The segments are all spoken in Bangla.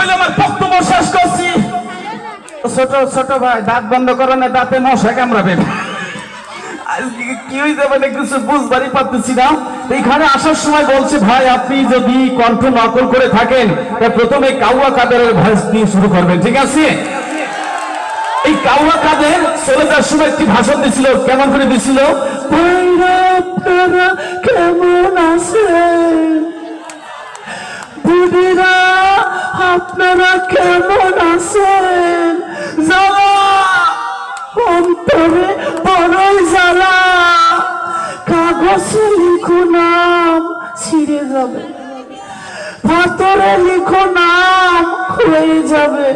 বলে আমার বক্তব্য শেষ করছি। ছোট ছোট ভাই দাঁত বন্ধ করো না দাঁতে মশা কামড়াবে আজকে কি হয়েছে মানে কিছু বুঝবারই পারতেছি না। এখানে আসার সময় বলছে ভাই আপনি যদি কণ্ঠ নকল করে থাকেন প্রথমে কাউয়া কাদের ভয়েস দিয়ে শুরু করবেন ঠিক আছে? এই কাউয়া কাদের চলে যাওয়ার সময় একটি ভাষণ দিছিল কেমন করে দিছিল? কেমন আছেন? দিদিরা, আপনারা কেমন আছেন? জ্বালা! অন্তরে বড়ই জ্বালা। কাগজে লিখো নাম, ছিঁড়ে যাবে। পাথরে লিখো নাম হয়ে যাবে।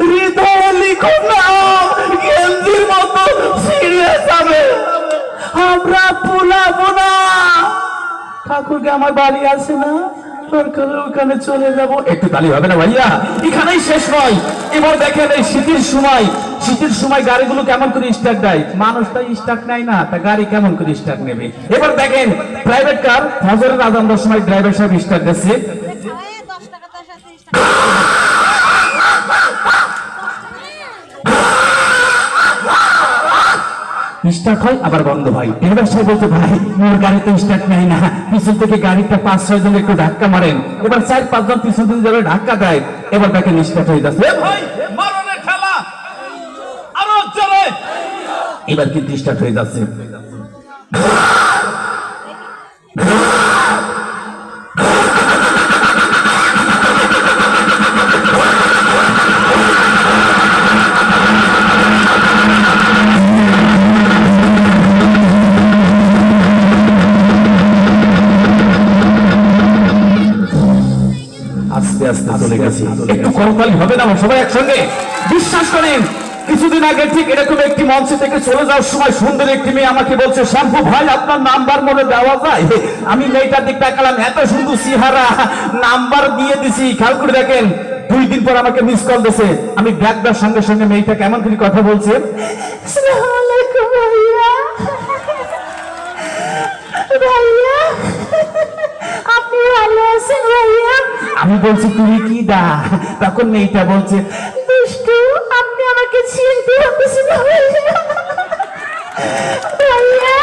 হৃদয়ে লিখো নাম, গেঞ্জির মতো ছিঁড়ে যাবে। আমরা পুলাবো না। ঠাকুরকে আমার বাড়ি আছে না? ওখানে চলে যাব। একটু তালি হবে না ভাইয়া? এখানেই শেষ নয়। এবার দেখেন এই শীতের সময় শীতের সময় গাড়িগুলো কেমন করে স্টার্ট দেয়? মানুষটা স্টার্ট নেয় না, তা গাড়ি কেমন করে স্টার্ট নেবে? এবার দেখেন প্রাইভেট কার ফজরের আদান সময় ড্রাইভার সাহেব স্টার্ট দিচ্ছে দশ টাকা দশ টাকা তিরিশ টাকা স্টার্ট হয় আবার বন্ধ হয়। ড্রাইভার সাহেব বলতে ভাই মোর গাড়িতে স্টার্ট নেয় না। পিছন থেকে গাড়িটা পাঁচ ছয় জন একটু ধাক্কা মারেন। এবার চার পাঁচজন পিছন থেকে যারা ধাক্কা দেয় এবার তাকে স্টার্ট হয়ে যাচ্ছে। ভাই মারনে ঠেলা আরও জোরে। এবার কিন্তু স্টার্ট হয়ে যাচ্ছে। একটু করতালি হবে না, সবাই একসঙ্গে। বিশ্বাস করেন, কিছুদিন আগে ঠিক এরকম একটি মঞ্চে থেকে চলে যাওয়ার সময় সুন্দর একটি মেয়ে আমাকে বলছে, শ্যাম্পু ভাই, আপনার নাম্বার মনে দেওয়া যায়? আমি মেয়েটার দিক তাকালাম, এত সুন্দর সিহারা নাম্বার দিয়ে দিছি। খেয়াল করে দেখেন, দুই দিন পর আমাকে মিস কল দিছে আমি ব্যাগ দেওয়ার সঙ্গে সঙ্গে মেয়েটা কেমন করে কথা বলছে ভাইয়া বলছি, তুমি কি দা? তখন মেয়েটা বলছে, দুষ্টু, আপনি আমাকে চিনতে পারতেছেন না ভাইয়া না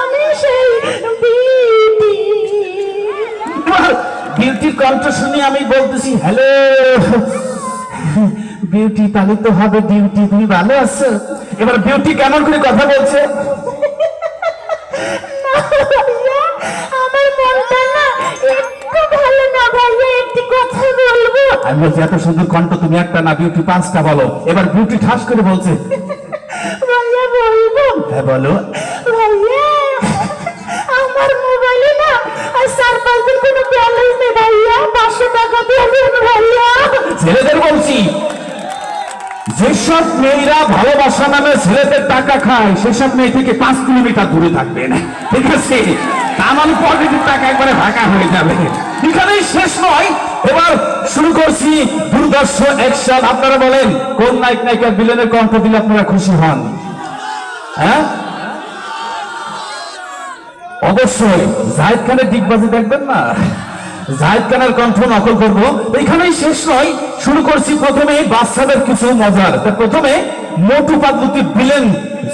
আমি সেই বিটি বিউটির কণ্ঠ শুনে আমি বলতেছি, হ্যালো, বিউটি, তাহলে তো হবে বিউটি, তুমি ভালো আছো? এবার বিউটি কেমন করে কথা বলছে? আমি বলছি এত সুন্দর কণ্ঠ তুমি একটা না বিউটি পাঁচটা বলো। এবার বিউটি ঠাস করে বলছে ভাইয়া বলব? হ্যাঁ বলো। ভাইয়া আমার মোবাইলে না আর চার পাঁচ দিন কোনো ব্যালেন্স নেই ভাইয়া পাঁচশো টাকা দিয়ে ভাইয়া। ছেলেদের বলছি যেসব মেয়েরা ভালোবাসা নামে ছেলেদের টাকা খায় সেসব মেয়ে থেকে পাঁচ কিলোমিটার দূরে থাকবেন ঠিক আছে? পজিটিভ টাকা একবারে হয়ে যাবে। এখানেই শেষ নয়। এবার শুরু করছি দুর্দর্শ অ্যাকশন আপনারা বলেন, কোন নায়ক নায়িকার বিলেনের কণ্ঠ দিলে আপনারা খুশি হন? হ্যাঁ? অবশ্যই। জাহিদ খানের দিকবাজি দেখবেন না? জাহিদ খানের কণ্ঠ নকল করব। এখানেই শেষ নয়। শুরু করছি প্রথমে বাচ্চাদের কিছু মজার। তা প্রথমে মোটু পাতলুতি বিলেন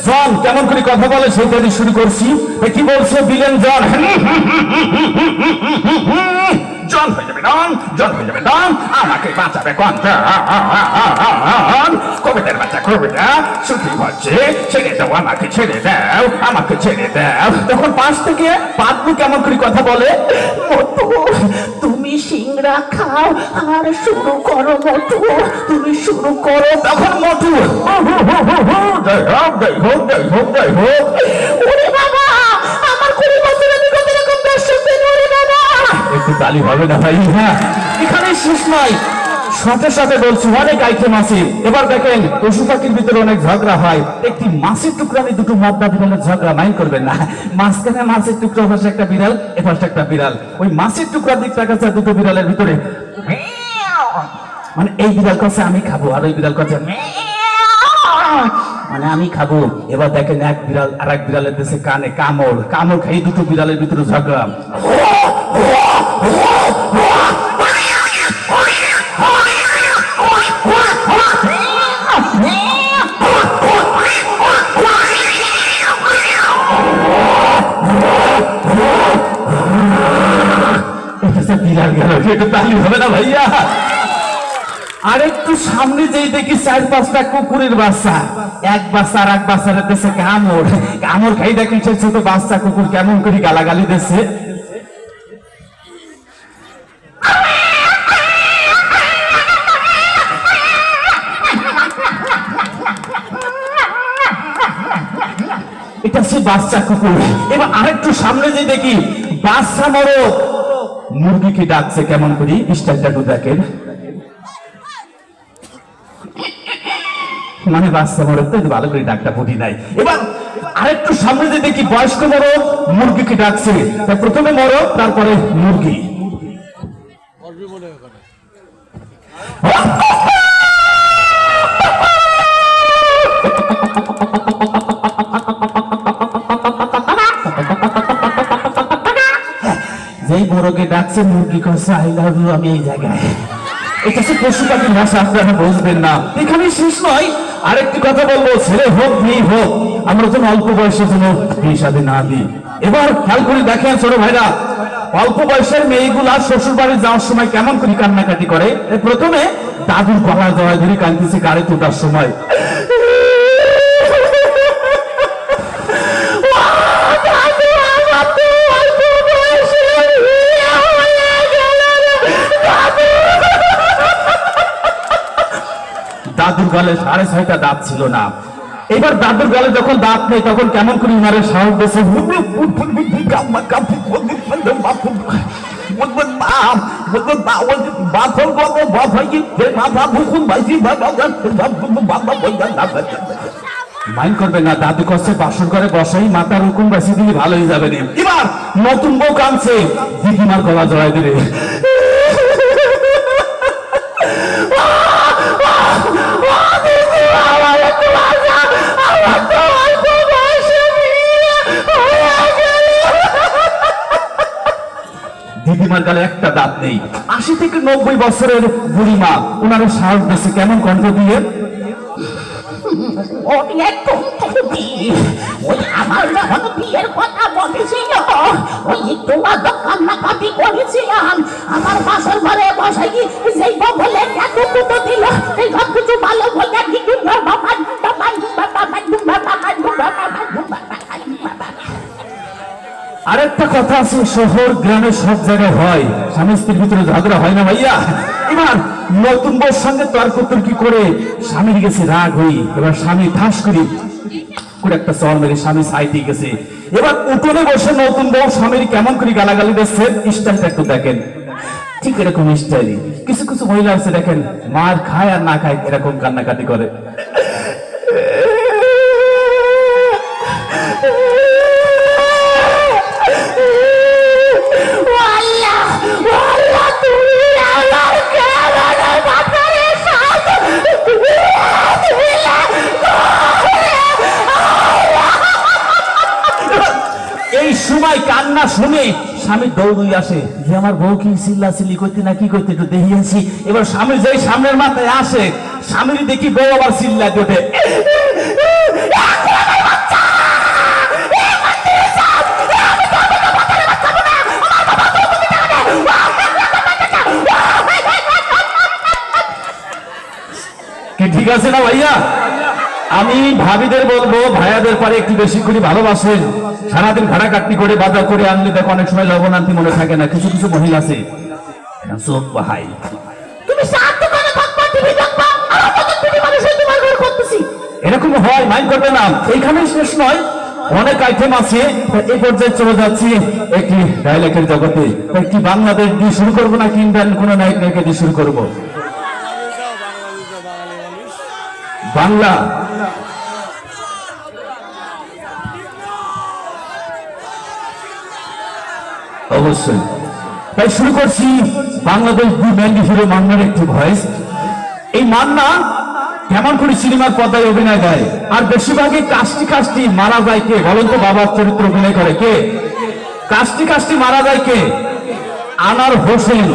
জন। কেমন করে কথা বলে সেটা দিয়ে শুরু করছি। কি বলছে বিলেন জন? জন হয়ে যাবে ডন জন যাবে ডন আমাকে বাঁচাবে কণ্ঠ কবিতার বাচ্চা কবিতা ছুটি হচ্ছে, ছেড়ে দাও, আমাকে ছেড়ে দাও, আমাকে ছেড়ে দাও। তখন পাশ থেকে পাতলু কেমন করে কথা বলে? মটু তুমি সিংড়া খাও, আর শুরু করো মটু তুমি শুরু করো। তখন মটু জয় হোক জয় হোক জয় হোক জয় হোক। ওরে বাবা, আমার কুড়ি বছর বাবা একটু তালি হবে না ভাই? হ্যাঁ। এখানে শেষ নয়। সাথে সাথে বলছি, অনেক আইটেম আছে। এবার দেখেন, পশু পাখির ভিতরে অনেক ঝগড়া হয়। একটি মাছের টুকরা নিয়ে দুটো মাদ্দা বিড়ালের ঝগড়া মাইন্ড করবেন না। মাঝখানে মাছের টুকরা পাশে একটা বিড়াল, এপাশে একটা বিড়াল। ওই মাছের টুকরার দিক তাকাচ্ছে দুটো বিড়ালের ভিতরে। মানে এই বিড়াল কাছে আমি খাব, আর ওই বিড়াল কাছে মানে আমি খাব। এবার দেখেন এক বিড়াল আর এক বিড়ালের দেশে কানে কামড়। কামড় খাই দুটো বিড়ালের ভিতরে ঝগড়া। বিড়াল গেল এটা তালি হবে না ভাইয়া। আর একটু সামনে যেই দেখি চার পাঁচটা কুকুরের বাচ্চা। এক বাচ্চা আর এক বাচ্চার দেশে কামড় কামড় খাই দেখেন সে ছোট বাচ্চা কুকুর কেমন করে গালাগালি দিচ্ছে। এটা সে বাচ্চা কুকুর। এবার আরেকটু সামনে যে দেখি, বাচ্চা মরো মুরগিকে ডাকছে কেমন করি? স্টাইলটা দেখেন। মানে বাচ্চা মরো তো ভালো করে ডাকটা ফুটি নাই। এবার আরেকটু সামনে যে দেখি বয়স্ক মরো মুরগিকে ডাকছে? তা প্রথমে মরো তারপরে মুরগি। যেই বড়কে ডাকছে, মুরগি কষে আই লাভ ইউ আমি এই জায়গায়। এটা হচ্ছে পশু পাখির ভাষা, আপনারা বুঝবেন না। এখানে শেষ নয়, আরেকটি কথা বলব, ছেলে হোক, মেয়ে হোক, আমরা যেন অল্প বয়সে যেন বিয়ে শাদী না দিই। এবার খেয়াল করে দেখেন ছোট ভাইরা, অল্প বয়সের মেয়েগুলা শ্বশুর বাড়ি যাওয়ার সময় কেমন করে কান্নাকাটি করে? প্রথমে দাদুর গলা জড়ায় ধরে কাঁদতেছে গাড়ি তোটার সময়। দাদুর গালে সাড়ে ছয়টা দাঁত ছিল না। এবার দাদুর গালে যখন দাঁত নেই, তখন কেমন করে ইনারে সাহস দিয়েছে মাইন্ড করবে না, দাদু কষ্টে বাসন করে বসাই, মাথার হুকুম বাসি দিলে ভালো হয়ে যাবে এবার নতুন বউ কানছে, দিদিমার গলা জড়াই দিলে। দিদিমার গালে একটা দাঁত নেই। আশি থেকে নব্বই বছরের বুড়িমা ওনারা সাহস দিয়েছে, কেমন কণ্ঠ দিয়ে? আমার যখন ঘরে বসে যেই বলে এত কুতো দিল এই সব কিছু ভালো বলে কি বাবা বাবা বাবা বাবা বাবা আরেকটা কথা আছে, শহর, গ্রামে সব জায়গায় হয়। স্বামী স্ত্রীর ভিতরে ঝগড়া হয় না ভাইয়া? এবার নতুন বউর সঙ্গে তর্ক তর্কি করে? স্বামীর গেছে রাগ হই, এবার স্বামী ঠাস করি, করে একটা চর মেরে স্বামী সাইতে গেছে। এবার উঠোনে বসে নতুন বউ স্বামীর কেমন করে গালাগালি দিচ্ছে, স্টাইলটা একটু দেখেন। ঠিক এরকম স্টাইল কিছু কিছু মহিলা আছে দেখেন, মার খায় আর না খায় এরকম কান্নাকাটি করে। স্বামী দৌড়ই আসে। যে আমার বউ কি চিল্লা চিল্লি করতে না কি করতে একটু দেখিয়েছি এবার স্বামী যেই সামনের মাথায় আসে, স্বামীর দেখি বউ আবার চিল্লা কি ঠিক আছে না ভাইয়া? আমি ভাবিদের বলব ভাইয়াদের পরে একটু বেশি করে ভালোবাসেন। সারাদিন ঘাড়া কাটনি করে বাজার করে আনলে দেখো অনেক সময় লবণান্তি মনে থাকে না কিছু কিছু মহিলা আছে। তুমি এরকম হয় মাইন্ড করবে না। এইখানে শেষ নয়। অনেক আইটেম আছে। এই পর্যায়ে চলে যাচ্ছি একটি জগতে। একটি বাংলাদেশ দিয়ে শুরু করব না ইন্ডিয়ান কোন নায়ক নায়িকা দিয়ে শুরু করব? বাংলা। অবশ্যই। তাই শুরু করছি বাংলাদেশ মান্নার একটি ভয়েস এই মান্না কেমন করে সিনেমার পর্দায় অভিনয় দেয়? আর বেশিরভাগই কাস্টি মারা যায় কে? বলেন বাবার চরিত্র অভিনয় করে কে? কাস্টি মারা যায় কে? আনার হোসেন।